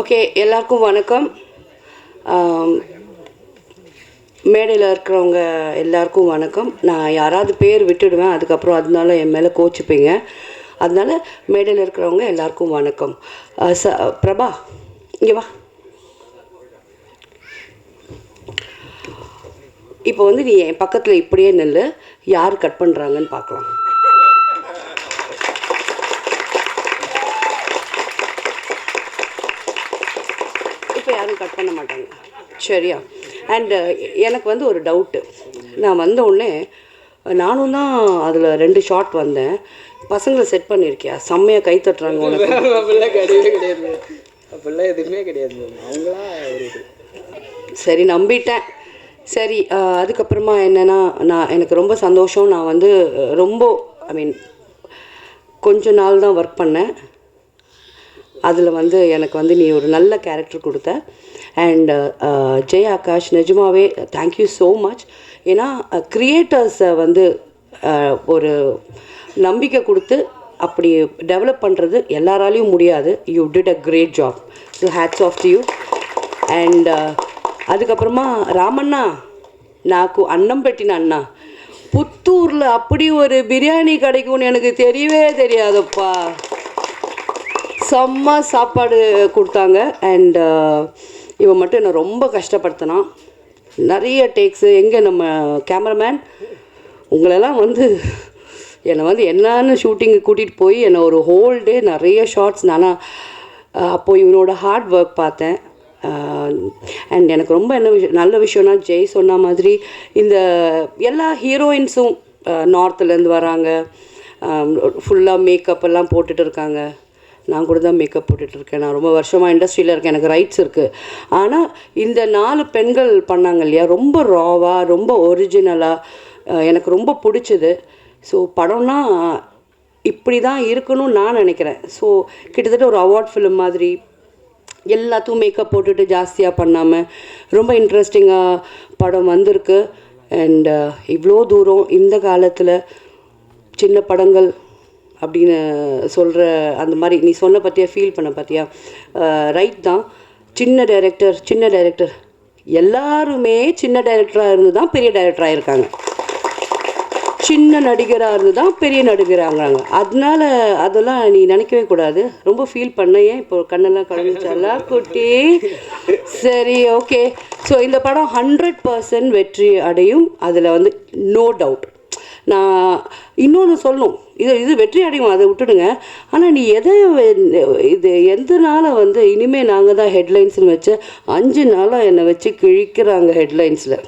Okay எல்லாருக்கும் வணக்கம். மேடையில் இருக்கிறவங்க எல்லாருக்கும் வணக்கம். நான் யாராவது பேர் விட்டுடுவேன் அதுக்கப்புறம் அதனால என் மேலே கோச்சிப்பீங்க. அதனால மேடையில் இருக்கிறவங்க எல்லாருக்கும் வணக்கம். ச பிரபா இங்கே வா. இப்போ வந்து நீ என் பக்கத்தில் இப்படியே நில்லு. யார் கட் பண்ணுறாங்கன்னு பார்க்கலாம் இப்போ யாரும் கட் பண்ண மாட்டாங்க. சரியா? அண்டு எனக்கு வந்து ஒரு டவுட்டு நான் வந்த உடனே நானும் தான் அதில் ரெண்டு ஷாட் வந்தேன். பசங்களை செட் பண்ணியிருக்கியா செம்மையாக கை தட்டுறாங்க உனக்கு. அப்படிலாம் கிடையவே கிடையாது. அப்படிலாம் எதுவுமே கிடையாது. மேம் அவங்களா ஒரு இது. சரி நம்பிட்டேன். சரி அதுக்கப்புறமா என்னென்னா நான் எனக்கு ரொம்ப சந்தோஷம். நான் வந்து ரொம்ப ஐ மீன் கொஞ்ச நாள் தான் ஒர்க் பண்ணேன். அதில் வந்து எனக்கு வந்து நீ ஒரு நல்ல கேரக்டர் கொடுத்த அண்ட் ஜெய் ஆகாஷ் நிஜமாவே தேங்க்யூ ஸோ மச் ஏன்னா க்ரியேட்டர்ஸை வந்து அஹ், ஒரு நம்பிக்கை கொடுத்து அப்படி டெவலப் பண்ணுறது எல்லாராலையும் முடியாது you did a great job so hats off to you and அதுக்கப்புறமா ராமண்ணா నాకు అన్నం పెట్టిన అన్న புத்தூரில் அப்படி ஒரு பிரியாணி கிடைக்கும்னு எனக்கு தெரியவே தெரியாதப்பா செம்ம சாப்பாடு கொடுத்தாங்க. அண்ட் uh, இவன் மட்டும் என்னை ரொம்ப கஷ்டப்படுத்தினான் நிறைய டேக்ஸு எங்கே நம்ம கேமராமேன் உங்களெல்லாம் வந்து என்னை வந்து என்னன்னு ஷூட்டிங்கு கூட்டிகிட்டு போய் என்னை ஒரு ஹோல் டே நிறைய ஷார்ட்ஸ் நானா அப்போது இவனோட ஹார்ட் ஒர்க் பார்த்தேன். அண்ட் எனக்கு ரொம்ப என்ன விஷயம் நல்ல விஷயம்னா ஜெய் சொன்ன மாதிரி இந்த எல்லா ஹீரோயின்ஸும் நார்த்துலேருந்து வராங்க. ஃபுல்லாக மேக்கப் எல்லாம் போட்டுட்டு இருக்காங்க. நான் கூட தான் மேக்கப் போட்டுட்ருக்கேன் நான் ரொம்ப வருஷமாக இண்டஸ்ட்ரியில் இருக்கேன். எனக்கு ரைட்ஸ் இருக்குது ஆனால் இந்த நாலு பெண்கள் பண்ணாங்க இல்லையா ரொம்ப ராவாக ரொம்ப ஒரிஜினலாக எனக்கு ரொம்ப பிடிச்சது. ஸோ படம்னா இப்படி தான் இருக்கணும்னு நான் நினைக்கிறேன். ஸோ கிட்டத்தட்ட ஒரு அவார்ட் ஃபிலிம் மாதிரி எல்லாத்தையும் மேக்கப் போட்டுட்டு ஜாஸ்தியாக பண்ணாமல் ரொம்ப இன்ட்ரெஸ்டிங்காக படம் வந்திருக்கு. அண்ட் இவ்வளோ தூரம் இந்த காலத்தில் சின்ன படங்கள் அப்படின்னு சொல்கிற அந்த மாதிரி நீ சொன்ன பற்றியா ஃபீல் பண்ண பார்த்தியா ரைட் தான். சின்ன டைரக்டர் சின்ன டைரக்டர் எல்லாருமே சின்ன டைரக்டராக இருந்து தான் பெரிய டைரக்டராக இருக்காங்க. சின்ன நடிகராக இருந்து தான் பெரிய நடிகராங்கிறாங்க அதனால அதெல்லாம் நீ நினைக்கவே கூடாது. ரொம்ப ஃபீல் பண்ண ஏன் இப்போ கண்ணெல்லாம் கலந்துச்சாலா குட்டி. சரி ஓகே ஸோ இந்த படம் ஹண்ட்ரட் பர்சன்ட் வெற்றி அடையும். அதில் வந்து நோ டவுட் நான் இன்னொன்று சொல்லும் இது இது வெற்றி அடையும் அதை விட்டுடுங்க. ஆனால் நீ எதை இது எந்த நாளை வந்து இனிமேல் நாங்கள் தான் ஹெட்லைன்ஸ்னு வச்ச அஞ்சு நாளாக என்னை வச்சு கிழிக்கிறாங்க ஹெட்லைன்ஸில்.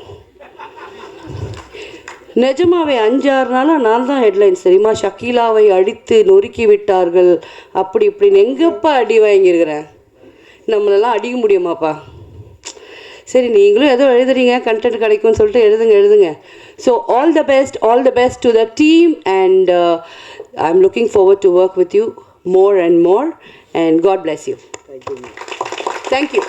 நிஜமாவே அஞ்சாறு நாளாக நான் தான் ஹெட்லைன்ஸ் தெரியுமா? ஷக்கீலாவை அடித்து நொறுக்கி விட்டார்கள். அப்படி இப்படின்னு எங்கப்பா அடி வாங்கியிருக்கிறேன்? நம்மளெல்லாம் அடிக்க முடியுமாப்பா? சரி நீங்களும் ஏதோ எழுதுறீங்க கண்டென்ட் கிடைக்கும்னு சொல்லிட்டு எழுதுங்க எழுதுங்க. So all the best all the best to the team and I am looking forward to work with you more and more and God bless you thank you thank you